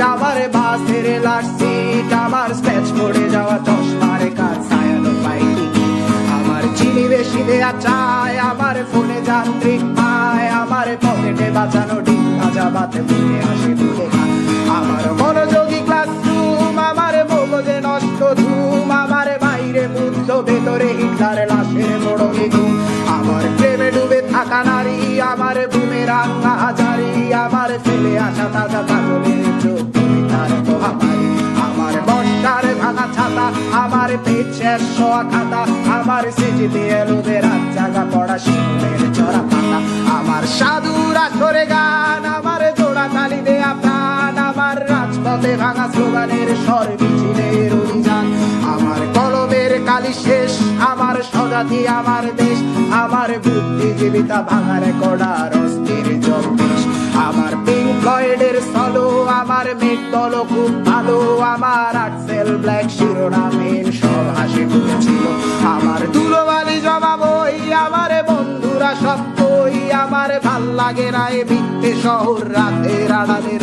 আমার বাস লাগছি আমার স্প্যাচ করে যাওয়া চশমার কাজ ছায়ানো পাইনি আমার চিনি বেশি দেয়া চায় আমার ফোনে যান্ত্রিক পায় আমার পকেটে বাঁচানো ডিম ভাজা বাতে আসে দূরে আমার মনোযোগী ক্লাসরুম আমার মগজে নষ্ট ধুম, আমার বাইরে মুক্ত ভেতরে হিটলার লাশের বড় ঘুম আমার প্রেমে ডুবে থাকা নারী, আমার বুমেরাং হাজারি, আমার ফেলে আসা তাজা আমার শেষ হওয়া খাতা আমার স্মৃতিতে এলোবে রাত জাগা পড়া শিশুদের চড়া পাতা। আমার সাধুর আসরে গান, আমার জোড়া তালি দেয়া প্রাণ, আমার রাজপথে ভাঙা স্লোগানের স্বর মিছিলের অভিযান। আমার কলমের কালি শেষ, আমার স্বজাতি আমার দেশ, আমার বুদ্ধিজীবিতা ভাঙার কড়ার ফ্লয়েডের সলো আমার মেট দল খুব ভালো, আমার আটসেল ব্ল্যাক শিরোনামের সব হাসি ফুটেছিল। আমার দুলোবালি জমা বই আমার বন্ধুরা সব বই আমার ভালো লাগে না এ মিথ্যে শহর রাতে রাড়ালে